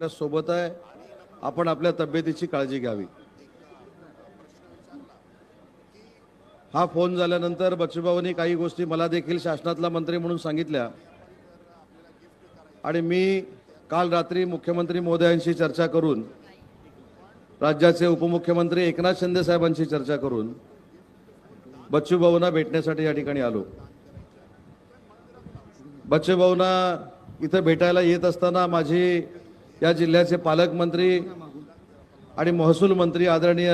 आपल्यासोबत आहे. आपण आपल्या तब्येतीची काळजी घ्यावी. हा फोन झाल्यानंतर बच्चूभाऊंनी काही गोष्टी मला देखील शासनातला मंत्री म्हणून सांगितल्या. आणि मी काल रात्री मुख्यमंत्री महोदयांशी चर्चा करून राज्याचे उपमुख्यमंत्री एकनाथ शिंदे साहेबांशी चर्चा करून बच्चूभाऊंना भेटण्यासाठी या ठिकाणी आलो. बच्चूभाऊंना इथं भेटायला येत असताना माझी या जिल्ह्याचे पालकमंत्री आणि महसूल मंत्री आदरणीय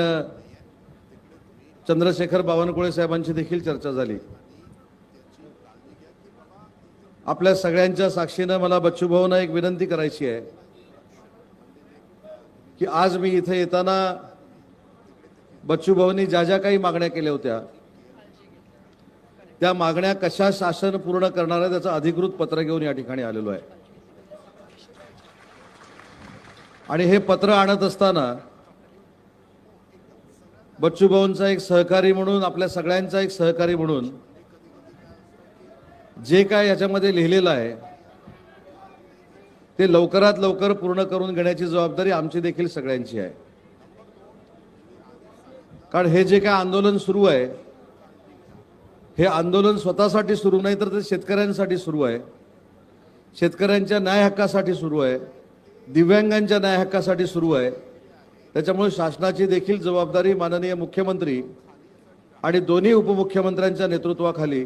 चंद्रशेखर बावनकुळे साहेबांची देखील चर्चा झाली. आपल्या सगळ्यांच्या साक्षीनं मला बच्चूभाऊंना एक विनंती करायची आहे की आज मी इथे येताना बच्चूभाऊंनी ज्या ज्या काही मागण्या केल्या होत्या त्या मागण्या कशा शासन पूर्ण करणार आहे त्याचं अधिकृत पत्र घेऊन या ठिकाणी आलेलो आहे. आणि हे पत्र आणत असताना बच्चूभाऊंचा एक सहकारी म्हणून आपल्या सगळ्यांचा एक सहकारी म्हणून जे काय याच्यामध्ये लिहिलेलं आहे ते लवकरात लवकर पूर्ण करून घेण्याची जबाबदारी आमची देखील सगळ्यांची आहे. कारण हे जे काय आंदोलन सुरू आहे हे आंदोलन स्वतःसाठी सुरू नाही तर ते शेतकऱ्यांसाठी सुरू आहे. शेतकऱ्यांच्या न्याय हक्कासाठी सुरू आहे. दिव्यांगांच्या न्याय हक्कासाठी सुरू आहे. त्याच्यामुळे शासनाची देखील जबाबदारी माननीय मुख्यमंत्री आणि दोन्ही उपमुख्यमंत्र्यांच्या नेतृत्वाखाली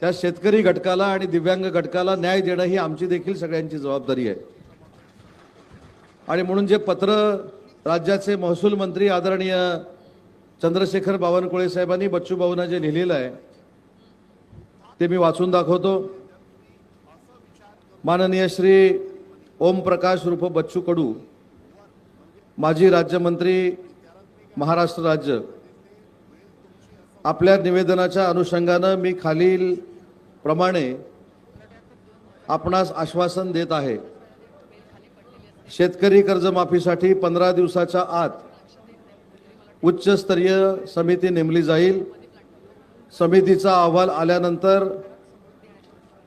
त्या शेतकरी घटकाला आणि दिव्यांग घटकाला न्याय देणं ही आमची देखील सगळ्यांची जबाबदारी आहे. आणि म्हणून जे पत्र राज्याचे महसूल मंत्री आदरणीय चंद्रशेखर बावनकुळे साहेबांनी बच्चूभाऊंना जे लिहिलेलं आहे ते मी वाचून दाखवतो. माननीय श्री ओम प्रकाश रूप बच्चू कडू माजी राज्यमंत्री महाराष्ट्र राज्य. आपल्या निवेदनाच्या अनुषंगानं मी खालील प्रमाणे आपणास आश्वासन देत आहे. शेतकरी कर्जमाफीसाठी पंधरा दिवसाच्या आत उच्चस्तरीय समिती नेमली जाईल. समितीचा अहवाल आल्यानंतर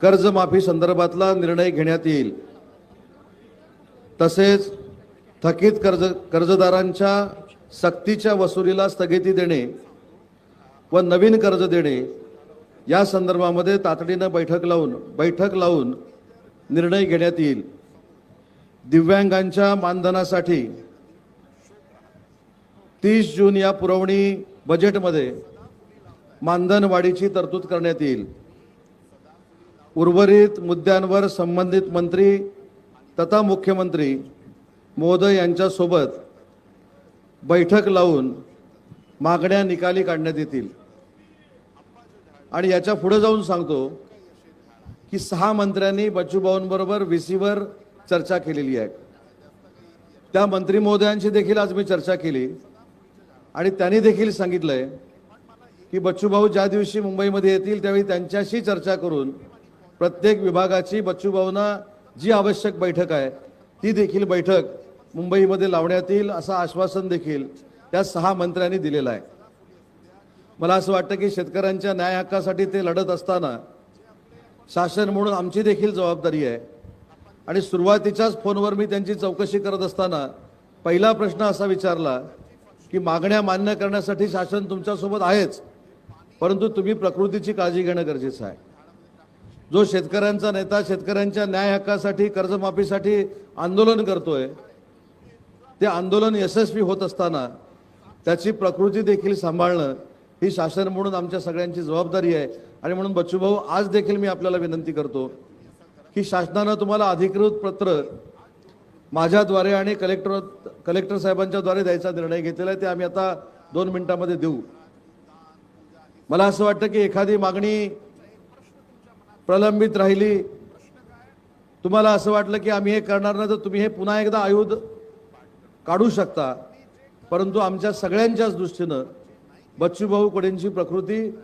कर्जमाफी संदर्भातला निर्णय घेण्यात येईल. तसेच थकीत कर्ज कर्जदारांच्या सक्तीच्या वसुलीला स्थगिती देणे व नवीन कर्ज देणे या संदर्भामध्ये तातडीनं बैठक लावून बैठक लावून निर्णय घेण्यात येईल. दिव्यांगांच्या मानधनासाठी तीस जून या पुरवणी बजेटमध्ये मानधन वाढीची तरतूद करण्यात येईल. उर्वरित मुद्द्यांवर संबंधित मंत्री तथा मुख्यमंत्री महोदय यांच्यासोबत बैठक लावून मागण्या निकाली काढण्यात येतील. आणि याच्यापुढे जाऊन सांगतो की सहा मंत्र्यांनी बच्चूभाऊंबरोबर व्ही सीवर चर्चा केलेली आहे. त्या मंत्री महोदयांशी देखील आज मी चर्चा केली. आणि त्यांनी देखील सांगितलंय की बच्चूभाऊ ज्या दिवशी मुंबईमध्ये येतील त्यावेळी त्यांच्याशी चर्चा करून प्रत्येक विभागाची बच्चूभाऊंना जी आवश्यक बैठक आहे ती देखील बैठक मुंबईमध्ये लावण्यात येईल असं आश्वासन देखील त्या सहा मंत्र्यांनी दिलेलं आहे. मला असं वाटतं की शेतकऱ्यांच्या न्याय हक्कासाठी ते लढत असताना शासन म्हणून आमची देखील जबाबदारी आहे. आणि सुरुवातीच्याच फोनवर मी त्यांची चौकशी करत असताना पहिला प्रश्न असा विचारला की मागण्या मान्य करण्यासाठी शासन तुमच्यासोबत आहेच परंतु तुम्ही प्रकृतीची काळजी घेणं गरजेचं आहे. जो शेतकऱ्यांचा नेता शेतकऱ्यांच्या न्याय हक्कासाठी कर्जमाफीसाठी आंदोलन करतोय ते आंदोलन यशस्वी होत असताना त्याची प्रकृती देखील सांभाळणं ही शासन म्हणून आमच्या सगळ्यांची जबाबदारी आहे. आणि म्हणून बच्चूभाऊ आज देखील मी आपल्याला विनंती करतो की शासनानं तुम्हाला अधिकृत पत्र माझ्याद्वारे आणि कलेक्टर कलेक्टर साहेबांच्याद्वारे द्यायचा निर्णय घेतलेला आहे ते आम्ही आता दोन मिनिटांमध्ये देऊ. मला असं वाटतं की एखादी मागणी प्रलंबित राहिली. तुम्हाला असं वाटलं की आम्ही हे करणार नाही तर तुम्ही हे पुन्हा एकदा आयुध काढू शकता. परंतु आमच्या सगळ्यांच्याच दृष्टीनं बच्चूभाऊ कोडेंची प्रकृती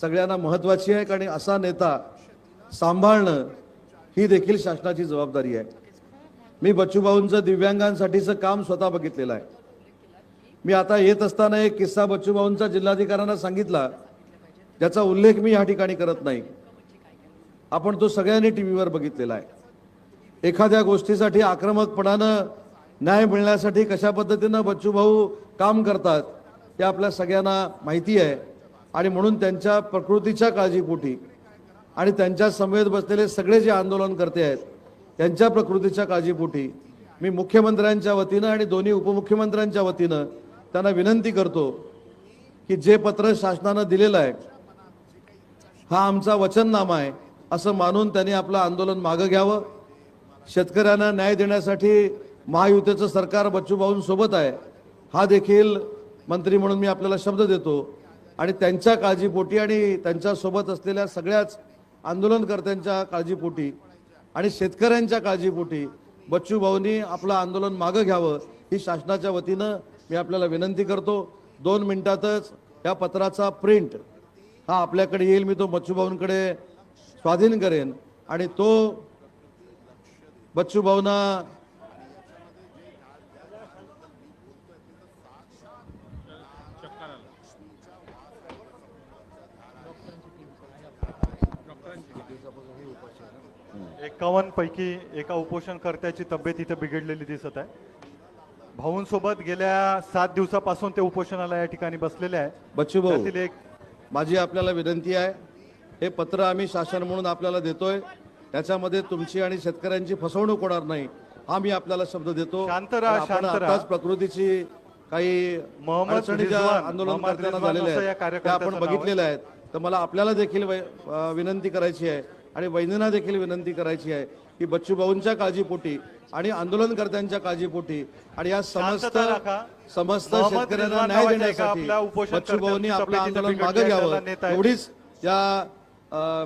सगळ्यांना महत्त्वाची आहे आणि असा नेता सांभाळणं ही देखील शासनाची जबाबदारी आहे. मी बच्चूभाऊंचं दिव्यांगांसाठीचं काम स्वतः बघितलेलं आहे. मी आता येत असताना एक किस्सा बच्चूभाऊंचा जिल्हाधिकाऱ्यांना सांगितला. ज्याचा उल्लेख मी या ठिकाणी करत नाही. आपण तो सगळ्यांनी टी व्हीवर बघितलेला आहे. एखाद्या गोष्टीसाठी आक्रमकपणानं न्याय मिळण्यासाठी कशा पद्धतीनं बच्चू भाऊ काम करतात हे आपल्या सगळ्यांना माहिती आहे. आणि म्हणून त्यांच्या प्रकृतीच्या काळजीपोटी आणि त्यांच्या समवेत बसलेले सगळे जे आंदोलन करते आहेत त्यांच्या प्रकृतीच्या काळजीपोटी मी मुख्यमंत्र्यांच्या वतीनं आणि दोन्ही उपमुख्यमंत्र्यांच्या वतीनं त्यांना विनंती करतो की जे पत्र शासनानं दिलेलं आहे हा आमचा वचननामा आहे. असं मानून त्यांनी आपलं आंदोलन मागं घ्यावं. शेतकऱ्यांना न्याय देण्यासाठी महायुतीचं सरकार बच्चूभाऊंसोबत आहे. हा देखील मंत्री म्हणून मी आपल्याला शब्द देतो. आणि त्यांच्या काळजीपोटी आणि त्यांच्यासोबत असलेल्या सगळ्याच आंदोलनकर्त्यांच्या काळजीपोटी आणि शेतकऱ्यांच्या काळजीपोटी बच्चूभाऊंनी आपलं आंदोलन मागं घ्यावं ही शासनाच्या वतीनं मी आपल्याला विनंती करतो. दोन मिनिटातच या पत्राचा प्रिंट हा आपल्याकडे येईल. मी तो बच्चूभाऊंकडे स्वाधीन करेन आणि तो बच्चू भाऊंना एकावन्न पैकी एका उपोषणकर्त्याची तब्येत इथे बिघडलेली दिसत आहे. भाऊंसोबत गेल्या सात दिवसापासून ते उपोषणाला या ठिकाणी बसलेले आहे. बच्चू भाऊ एक माझी आपल्याला विनंती आहे हे पत्र आम्ही शासन म्हणून आपल्याला देतोय त्याच्यामध्ये तुमची आणि शेतकऱ्यांची फसवणूक होणार नाही हा मी आपल्याला शब्द देतो. आताच प्रकृतीची काही आंदोलन झालेल्या आहेत आपण नाव आहे. बघितलेल्या आहेत तर मला आपल्याला देखील विनंती करायची आहे आणि वैद्यना देखील विनंती करायची आहे की बच्चू भाऊंच्या काळजीपोटी आणि आंदोलनकर्त्यांच्या काळजीपोटी आणि या समस्त. समस्त शेतकऱ्यांना न्याय देण्यासाठी आपल्या उपोषणकर्त्याची बच्चू भाऊंनी आपलं आंदोलन मागे घ्यावं. एवढीच या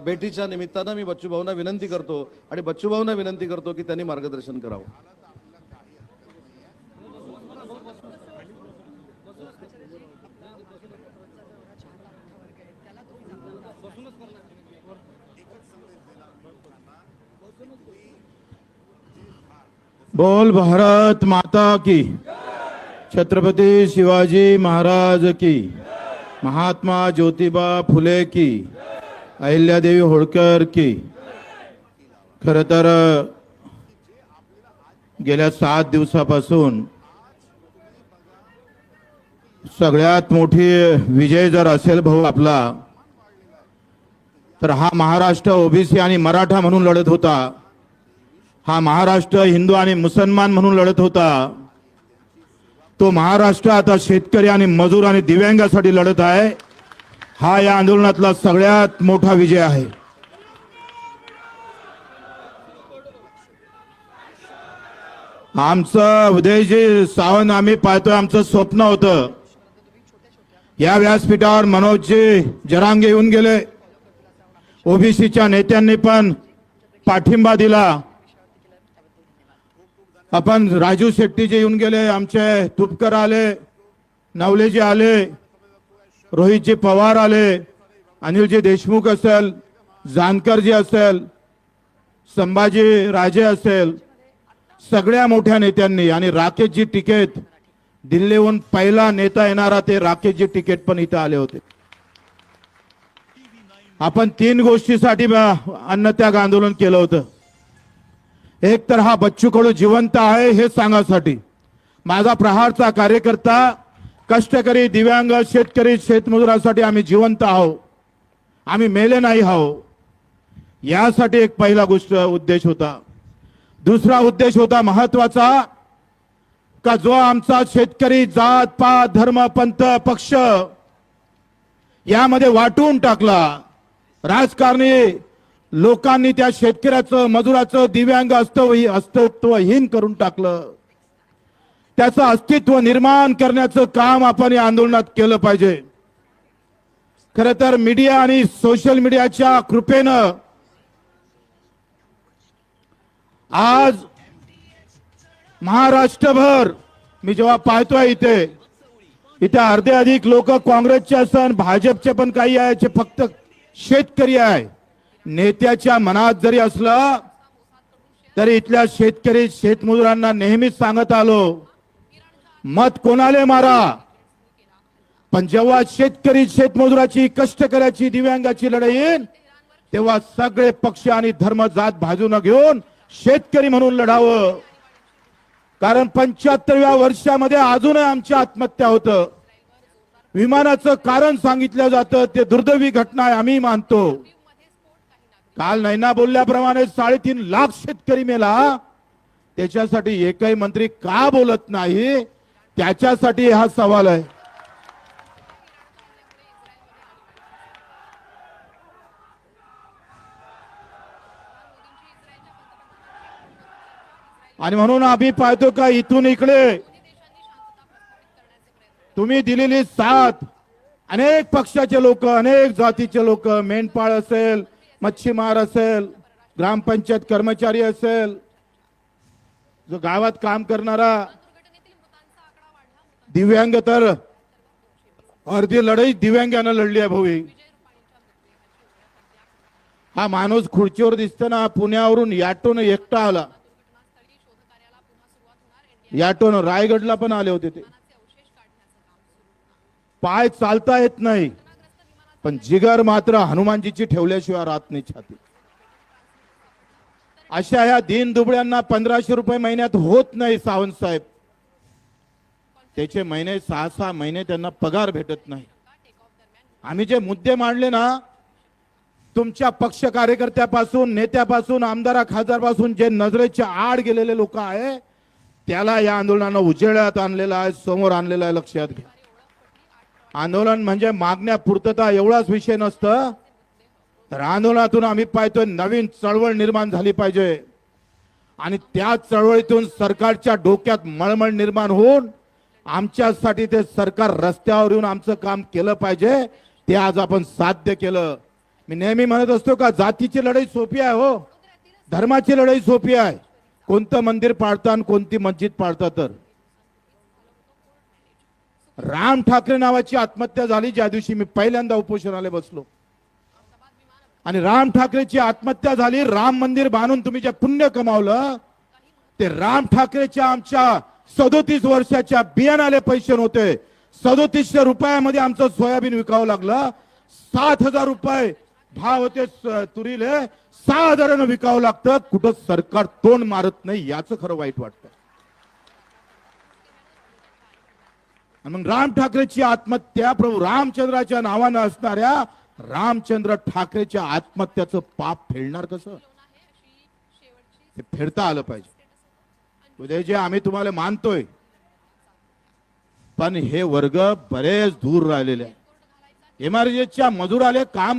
भेटीच्या निमित्तानं मी बच्चूभाऊंना विनंती करतो आणि बच्चूभाऊंना विनंती करतो की त्यांनी मार्गदर्शन करावं. बोल भारत माता की। छत्रपती शिवाजी महाराज की। महात्मा ज्योतिबा फुले की। अहिल्यादेवी होळकर की. खर तर गेल्या सात दिवसापासून सगळ्यात मोठी विजय जर असेल भाऊ आपला तर हा महाराष्ट्र ओबीसी आणि मराठा म्हणून लढत होता. हा महाराष्ट्र हिंदू आणि मुसलमान म्हणून लढत होता. तो महाराष्ट्र आता शेतकरी आणि मजूर आणि दिव्यांगासाठी लढत आहे. हा या आंदोलनातला सगळ्यात मोठा विजय आहे. आमचं उदयजी सावंत आम्ही पाहतोय आमचं स्वप्न होतं. या व्यासपीठावर मनोजजी जरांगे येऊन गेले. ओबीसीच्या नेत्यांनी पण पाठिंबा दिला. आपण राजू शेट्टीजी येऊन गेले आमचे तुपकर आले नवलेजी आले. रोहितजी पवार आले अनिलजी देशमुख असेल जानकरजी असेल संभाजी राजे असेल सगळ्या मोठ्या नेत्यांनी आणि राकेशजी टिकेत दिल्लीहून पहिला नेता येणारा ते राकेशजी टिकेट पण इथं आले होते. आपण तीन गोष्टीसाठी अन्नत्याग आंदोलन केलं होतं. एक तर हा बच्चू कडू जिवंत आहे हे सांगासाठी. माझा प्रहारचा कार्यकर्ता कष्टकरी दिव्यांग शेतकरी शेतमजुरासाठी आम्ही जिवंत आहो आम्ही मेले नाही आहो यासाठी एक पहिला गोष्ट उद्देश होता. दुसरा उद्देश होता महत्त्वाचा का जो आमचा शेतकरी जात पात धर्म पंथ पक्ष यामध्ये वाटून टाकला. राजकारणी लोकांनी त्या शेतकऱ्याचं मजुराचं दिव्यांग अस्तव अस्तित्वहीन करून टाकलं. त्याचं अस्तित्व निर्माण करण्याचं काम आपण या आंदोलनात केलं पाहिजे. खर तर मीडिया आणि सोशल मीडियाच्या कृपेनं आज महाराष्ट्रभर मी जेव्हा पाहतोय इथे इथे अर्धे अधिक लोक काँग्रेसचे असन भाजपचे पण काही आहे जे फक्त शेतकरी आहे. नेत्याच्या मनात जरी असलं तरी इथल्या शेतकरी शेतमजुरांना नेहमीच सांगत आलो मत कोणाले मारा? पण जेव्हा शेतकरी शेतमजुराची कष्टकऱ्याची दिव्यांगाची लढाई येईल तेव्हा सगळे पक्ष आणि धर्म जात भाजून घेऊन शेतकरी म्हणून लढावं. कारण पंच्याहत्तरव्या वर्षामध्ये अजूनही आमची आत्महत्या होतं. विमानाचं कारण सांगितलं जातं ते दुर्दैवी घटना आहे आम्ही मानतो. काल नैना बोलल्याप्रमाणे साडेतीन लाख शेतकरी मेला. त्याच्यासाठी एकही मंत्री का बोलत नाही? त्याच्यासाठी हा सवाल आहे. आणि म्हणून आम्ही पाहतो का इथून इकडे तुम्ही दिलेली साथ अनेक पक्षाचे लोक अनेक जातीचे लोक मेंढपाळ असेल मच्छीमार असेल ग्रामपंचायत कर्मचारी असेल जो गावात काम करणारा दिव्यांग तर अर्धी लढाई दिव्यांगानं लढली आहे भाऊ हा. माणूस खुर्चीवर दिसतो ना पुण्यावरून याटोन एकटा आला. याटोन रायगडला पण आले होते ते. पाय चालता येत नाही. पण जिगर मात्र हनुमानजीची ठेवल्याशिवाय राहत नाही छाती. अशा ह्या दीन दुबळ्यांना पंधराशे रुपये महिन्यात होत नाही सावंत साहेब. त्याचे महिने सहा सहा महिने त्यांना पगार भेटत नाही. आम्ही जे मुद्दे मांडले ना तुमच्या पक्ष कार्यकर्त्यापासून नेत्यापासून आमदारा खासदारपासून जे नजरेच्या आड गेलेले लोक आहे त्याला या आंदोलनानं उजेडात आणलेलं आहे समोर आणलेलं आहे लक्षात घ्या. आंदोलन म्हणजे मागण्या पूर्तता एवढाच विषय नसतं तर आंदोलनातून आम्ही पाहतोय नवीन चळवळ निर्माण झाली पाहिजे. आणि त्या चळवळीतून सरकारच्या डोक्यात मळमळ निर्माण होऊन आमच्यासाठी ते सरकार रस्त्यावर येऊन आमचं काम केलं पाहिजे ते आज आपण साध्य केलं. मी नेहमी म्हणत असतो का जातीची लढाई सोपी आहे हो. धर्माची लढाई सोपी आहे. कोणतं मंदिर पाडता आणि कोणती मस्जिद पाडता तर. राम ठाकरे नावाची आत्महत्या झाली ज्या दिवशी मी पहिल्यांदा उपोषणाला बसलो. आणि राम ठाकरेची आत्महत्या झाली राम मंदिर बांधून तुम्ही जे पुण्य कमावलं ते राम ठाकरेच्या आमच्या सदोतीस वर्षाच्या बियाणाले पैसे नव्हते. सदोतीसशे रुपयामध्ये आमचं सोयाबीन विकावं लागलं. सात हजार रुपये भाव होते तुरीले. सहा हजारानं विकावं लागतं. कुठं सरकार तोंड मारत नाही याचं खरं वाईट वाटतं. मग राम ठाकरेची आत्महत्या प्रभू रामचंद्राच्या नावानं असणाऱ्या रामचंद्र ठाकरेच्या आत्महत्याचं पाप फेडणार कसं? हे फेडता आलं पाहिजे. उद्या जे आम्ही तुम्हाला मानतोय. पण हे वर्ग बरेच दूर राहिलेले आहे एमआरजेच्या मजुराले काम